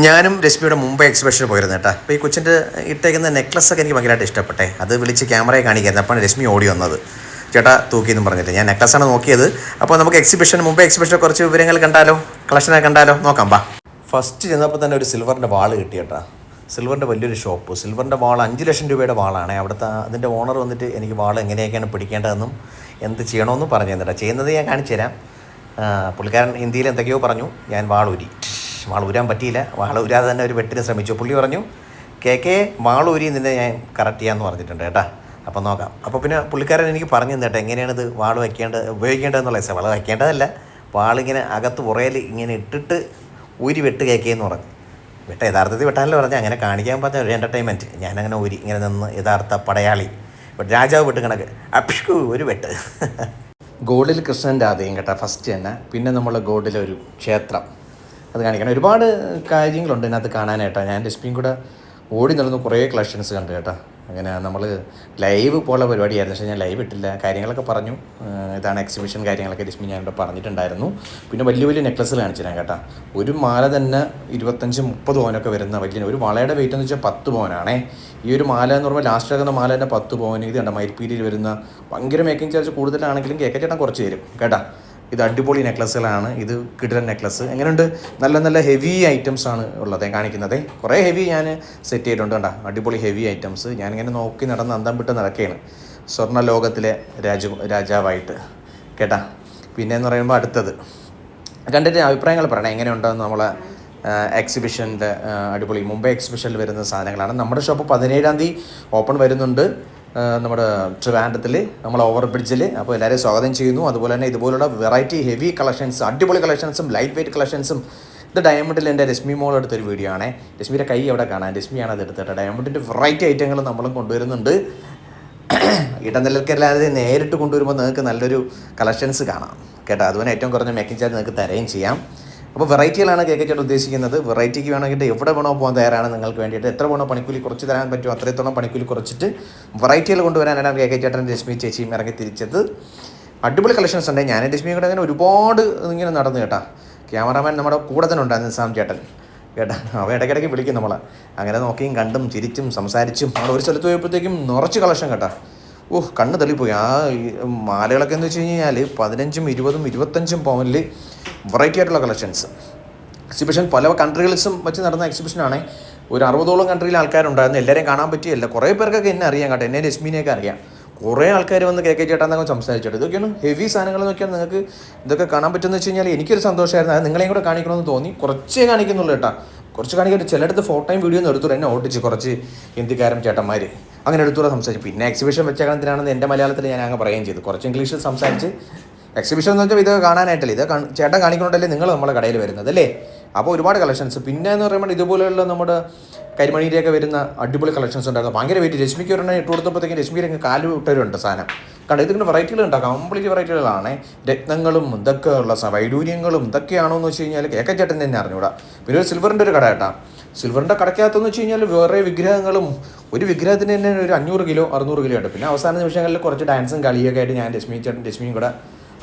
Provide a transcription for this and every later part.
ഞാനും രശ്മിയുടെ മുമ്പ് എക്സിബിഷന് പോയിരുന്നു കേട്ടോ. അപ്പോൾ ഈ കൊച്ചിന്റെ ഇട്ടേക്കുന്ന നെക്ലസ് ഒക്കെ എനിക്ക് ഭയങ്കരമായിട്ട് ഇഷ്ടപ്പെട്ടെ. അത് വിളിച്ച് ക്യാമറയെ കാണിക്കായിരുന്നു. അപ്പോൾ രശ്മി ഓടി വന്നത്. ചേട്ടാ തൂക്കിയെന്നും പറഞ്ഞിട്ട്. ഞാൻ നെക്ലസ്സാണ് നോക്കിയത്. അപ്പോൾ നമുക്ക് എക്സിബിഷൻ മുമ്പ് എക്സിബിഷനെ കുറച്ച് വിവരങ്ങൾ കണ്ടാലോ? കളക്ഷനൊക്കെ കണ്ടാലോ? നോക്കാം ബാ ഫസ്റ്റ് ചെന്നപ്പോൾ തന്നെ ഒരു സിൽവറിന്റെ വാൾ കിട്ടി കേട്ടാ. സിൽവറിന്റെ വലിയൊരു ഷോപ്പ് സിൽവറിന്റെ വാൾ അഞ്ച് ലക്ഷം രൂപയുടെ വാളാണ്. അവിടുത്തെ അതിന്റെ ഓണർ വന്നിട്ട് എനിക്ക് വാൾ എങ്ങനെയൊക്കെയാണ് പിടിക്കേണ്ടതെന്നും എന്ത് ചെയ്യണമെന്നും പറഞ്ഞു തന്നിട്ടാ ചെയ്യുന്നത് ഞാൻ കാണിച്ചു തരാം പുള്ളിക്കാരൻ ഹിന്ദിയിൽ എന്തൊക്കെയോ പറഞ്ഞു. ഞാൻ വാൾ വാളൂരി വാളൂരാൻ പറ്റിയില്ല. വാളൂരാതെ തന്നെ ഒരു വെട്ടിന് ശ്രമിച്ചു. പുള്ളി പറഞ്ഞു കെ കെ വാളൂരി നിന്നെ ഞാൻ കറക്റ്റ് ചെയ്യാമെന്ന് പറഞ്ഞിട്ടുണ്ട് കേട്ടോ. അപ്പോൾ നോക്കാം. അപ്പോൾ പിന്നെ പുള്ളിക്കാരൻ എനിക്ക് പറഞ്ഞു തന്നേട്ടാ എങ്ങനെയാണിത് വാൾ വയ്ക്കേണ്ടത് ഉപയോഗിക്കേണ്ടതെന്നുള്ള ദിവസം വാൾ വയ്ക്കേണ്ടതല്ല. വാളിങ്ങനെ അകത്ത് പുറയിൽ ഇങ്ങനെ ഇട്ടിട്ട് ഊരി വെട്ട് കെ എന്ന് പറഞ്ഞു. വെട്ട യഥാർത്ഥത്തിൽ വെട്ടാനല്ലോ പറഞ്ഞു അങ്ങനെ കാണിക്കാൻ പറഞ്ഞ ഒരു എന്റർടൈൻമെന്റ് ഞാനങ്ങനെ ഊരി ഇങ്ങനെ നിന്ന് യഥാർത്ഥ പടയാളി. രാജാവ് വെട്ട് കണക്ക്. അപ്ഷു ഒരു വെട്ട്. ഗോഡിൽ കൃഷ്ണൻ ആദ്യം കേട്ടോ. ഫസ്റ്റ് തന്നെ. പിന്നെ നമ്മൾ ഗോഡിലെ ഒരു ക്ഷേത്രം. അത് കാണിക്കണം. ഒരുപാട് കാര്യങ്ങളുണ്ട് ഇതിനകത്ത് കാണാനായിട്ടോ. ഞാൻ രശ്മിയും കൂടെ ഓടി നടന്ന് കുറേ കളക്ഷൻസ് കണ്ടു കേട്ടോ. അങ്ങനെ നമ്മൾ ലൈവ് പോലെ പരിപാടിയായിരുന്നു. പക്ഷേ ഞാൻ ലൈവ് ഇട്ടില്ല. കാര്യങ്ങളൊക്കെ പറഞ്ഞു. ഇതാണ് എക്സിബിഷൻ കാര്യങ്ങളൊക്കെ രശ്മി ഞാനിവിടെ പറഞ്ഞിട്ടുണ്ടായിരുന്നു. പിന്നെ വലിയ വലിയ നെക്ലസ് കാണിച്ചു ഞാൻ കേട്ടോ. ഒരു മാല തന്നെ ഇരുപത്തഞ്ച് മുപ്പത് പവനൊക്കെ വരുന്ന വലിയ ഒരു വളയുടെ വെയിറ്റ് എന്ന് വെച്ചാൽ പത്ത് പവനാണേ. ഈ ഒരു മാല എന്ന് പറയുമ്പോൾ ലാസ്റ്റ് ആകുന്ന മാല തന്നെ പത്ത് പവന്. ഇത് കണ്ട? മയിൽപ്പീരിയിൽ വരുന്ന ഭയങ്കര മേക്കിംഗ് ചാർജ് കൂടുതലാണെങ്കിലും കേക്ക ചേട്ടൻ കുറച്ച് തരും കേട്ടാ. ഇത് അടിപൊളി നെക്ലസ്സുകളാണ്. ഇത് കിടിലൻ നെക്ലസ് എങ്ങനെയുണ്ട്? നല്ല നല്ല ഹെവി ഐറ്റംസ് ആണ് ഉള്ളത് കാണിക്കുന്നത്. കുറേ ഹെവി ഞാൻ സെറ്റ് ചെയ്തിട്ടുണ്ട് കണ്ട. അടിപൊളി ഹെവി ഐറ്റംസ് ഞാനിങ്ങനെ നോക്കി നടന്ന് അന്തം വിട്ട് നടക്കുകയാണ്. സ്വർണ ലോകത്തിലെ രാജ രാജാവായിട്ട്. കേട്ടാ? പിന്നെ എന്ന് പറയുമ്പോൾ അടുത്തത്. കണ്ടിട്ട് അഭിപ്രായങ്ങൾ പറയണം. എങ്ങനെയുണ്ടെന്ന് നമ്മളെ എക്സിബിഷന്റെ അടിപൊളി മുംബൈ എക്സിബിഷനിൽ വരുന്ന സാധനങ്ങളാണ്. നമ്മുടെ ഷോപ്പ് പതിനേഴാം തീയതി ഓപ്പൺ വരുന്നുണ്ട്. നമ്മുടെ ട്രിവാൻഡത്തിൽ നമ്മൾ ഓവർ ബ്രിഡ്ജിൽ അപ്പോൾ എല്ലാവരെയും സ്വാഗതം ചെയ്യുന്നു. അതുപോലെ തന്നെ ഇതുപോലുള്ള വെറൈറ്റി ഹെവി കളക്ഷൻസ് അടിപൊളി കളക്ഷൻസും ലൈറ്റ് വെയിറ്റ് കളക്ഷൻസും. ഇത് ഡയമണ്ടിൽ എന്റെ രശ്മി മോൾ എടുത്തൊരു വീഡിയോ ആണ്. രശ്മിയുടെ കൈ അവിടെ കാണാം. രശ്മിയാണ് അത് എടുത്തിട്ട് ഡയമണ്ടിന്റെ വെറൈറ്റി ഐറ്റങ്ങൾ നമ്മളും കൊണ്ടുവരുന്നുണ്ട്. ഇടനിലക്കല്ലാതെ നേരിട്ട് കൊണ്ടുവരുമ്പോൾ നിങ്ങൾക്ക് നല്ലൊരു കളക്ഷൻസ് കാണാം. കേട്ടോ? അതുപോലെ ഏറ്റവും കുറഞ്ഞ മേക്കിംഗ് ചാർജ് നിങ്ങൾക്ക് തരുകയും ചെയ്യാം. അപ്പോൾ വെറൈറ്റികളാണ് കേക്ക് ചേട്ടൻ ഉദ്ദേശിക്കുന്നത്. വെറൈറ്റിക്ക് വേണമെങ്കിൽ എവിടെ വേണോ പോകാൻ തയ്യാറാണ് നിങ്ങൾക്ക് വേണ്ടിയിട്ട്. എത്ര വേണോ പണിക്കൂലി കുറച്ച് തരാൻ പറ്റുമോ അത്രത്തോളം പണിക്കൂലി കുറച്ചിട്ട് വെറൈറ്റികൾ കൊണ്ടുവരാനാണ് കെ കെ ചേട്ടൻ രശ്മി ചേച്ചിയും ഇറങ്ങി തിരിച്ചത്. അടിപൊളി കളക്ഷൻസ് ഉണ്ട്. ഞാൻ രശ്മിയും കൂടെ അങ്ങനെ ഒരുപാട് ഇങ്ങനെ നടന്നു കേട്ടാ. ക്യാമറാമാൻ നമ്മുടെ കൂടെ തന്നെ ഉണ്ടായിരുന്നു നിസാം ചേട്ടൻ. കേട്ടാ? അവ ഇടയ്ക്കിടയ്ക്ക് വിളിക്കും നമ്മളെ. അങ്ങനെ നോക്കിയും കണ്ടും ചിരിച്ചും സംസാരിച്ചും. നമ്മൾ ഒരു സ്ഥലത്ത് പോയപ്പോഴത്തേക്കും നിറച്ച് കളക്ഷൻ കേട്ടാ. ഓഹ് കണ്ണ് തള്ളിപ്പോയി. ആ മാലകളൊക്കെ എന്ന് വെച്ച് കഴിഞ്ഞാൽ പതിനഞ്ചും ഇരുപതും ഇരുപത്തഞ്ചും പവനിൽ വെറൈറ്റി ആയിട്ടുള്ള കളക്ഷൻസ് എക്സിബിഷൻ പല കൺട്രികളിലും വെച്ച് നടന്ന എക്സിബിഷനാണ് ഒരു അറുപതോളം കൺട്രിയിലെ ആൾക്കാരുണ്ടായിരുന്നു. എല്ലാവരെയും കാണാൻ പറ്റിയല്ല. കുറേ പേർക്കൊക്കെ എന്നെ അറിയാം കേട്ടോ. എന്നെ രശ്മിനെയൊക്കെ അറിയാം. കുറേ ആൾക്കാർ വന്ന് കെ കെ ചേട്ടാന്നൊക്കെ സംസാരിച്ചിട്ട് ഇതൊക്കെയാണ് ഹെവി സാധനങ്ങൾ നോക്കിയാൽ നിങ്ങൾക്ക് ഇതൊക്കെ കാണാൻ പറ്റുമെന്ന് വെച്ച് കഴിഞ്ഞാൽ എനിക്കൊരു സന്തോഷമായിരുന്നു. അത് നിങ്ങളെയും കൂടെ കാണിക്കണമെന്ന് തോന്നി. കുറച്ചേ കാണിക്കുന്നുള്ളൂ കേട്ടോ. കുറച്ച് കാണിക്കട്ടെ. ചിലയിടത്ത് ഫോട്ടോയും വീഡിയോ ഒന്നും എടുത്തു എന്നെ ഓട്ടിച്ച് കുറച്ച് ഹിന്ദിക്കാരും ചേട്ടന്മാർ അങ്ങനെ എടുത്തുകൂടെ സംസാരിച്ചു. പിന്നെ എക്സിബിഷൻ വെച്ചേക്കണത്തിനാണെന്ന് എന്റെ മലയാളത്തിൽ ഞാൻ അങ്ങ് പറയുകയും ചെയ്തു. കുറച്ച് ഇംഗ്ലീഷിൽ സംസാരിച്ച് എക്സിബിഷൻ എന്ന് വെച്ചാൽ ഇത് കാണാനായിട്ടല്ലേ? ഇത് ചേട്ടൻ കാണിക്കണോണ്ടല്ലേ നിങ്ങൾ നമ്മുടെ കടയിൽ വരുന്നത് അല്ലേ? അപ്പോൾ ഒരുപാട് കളക്ഷൻസ് പിന്നെ എന്ന് പറയുമ്പോൾ ഇതുപോലെയുള്ള നമ്മുടെ കരിമണിയിലേക്ക് വരുന്ന അടിപൊളി കളക്ഷൻസ് ഉണ്ടായിരുന്നു. ഭയങ്കര വെയിറ്റ് രശ്മിക്ക് ഒരെണ്ണം ഇട്ട് കൊടുത്തപ്പോഴത്തേക്കും രശ്മിക്ക് അങ്ങ് കാൽ വിട്ടവരുണ്ട് സാധനം. കണ്ടോ? ഇതിങ്ങനെ വെറൈറ്റികൾ ഉണ്ടാകും കംപ്ലീറ്റ് വെറൈറ്റികളാണ് രത്നങ്ങളും ഇതൊക്കെ ഉള്ള വൈഡൂര്യങ്ങളും ഇതൊക്കെയാണോ എന്ന് വെച്ച് കഴിഞ്ഞാൽ കേക്കച്ചേട്ടൻ തന്നെ അറിഞ്ഞൂടാ പിന്നെ ഒരു സിൽവറിന്റെ ഒരു കട കേട്ടാ. സിൽവറിന്റെ കടക്കകത്തെന്ന് വെച്ച് കഴിഞ്ഞാൽ വേറെ വിഗ്രഹങ്ങളും ഒരു വിഗ്രഹത്തിന് തന്നെ ഒരു അഞ്ഞൂറ് കിലോ അറുന്നൂറ് കിലോ ഉണ്ട്. പിന്നെ അവസാന നിമിഷങ്ങളിൽ കുറച്ച് ഡാൻസും കളിയൊക്കെ ആയിട്ട് ഞാൻ രശ്മി ചേട്ടൻ രശ്മിയും കൂടെ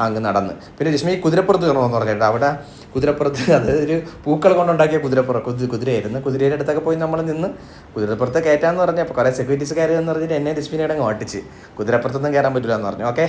അങ്ങ് നടന്ന്. പിന്നെ രശ്മി കുതിരപ്പുറത്ത് കയറണമെന്ന് പറഞ്ഞിട്ട് അവിടെ കുതിരപ്പുറത്ത് അത് ഒരു പൂക്കൾ കൊണ്ടുണ്ടാക്കിയ കുതിരപ്പുറം കുതി കുതിരയായിരുന്നു. കുതിരയുടെ അടുത്തൊക്കെ പോയി നമ്മൾ നിന്ന് കുതിരപ്പുറത്ത് കയറ്റാന്ന് പറഞ്ഞപ്പോൾ കുറേ സെക്യൂരിറ്റീസുകാർ എന്ന് പറഞ്ഞിട്ട് എന്നെ രശ്മിനെ അങ്ങ് ഓട്ടിച്ച്. കുതിരപ്പുറത്തൊന്നും കയറാൻ പറ്റില്ല എന്ന് പറഞ്ഞു ഓക്കെ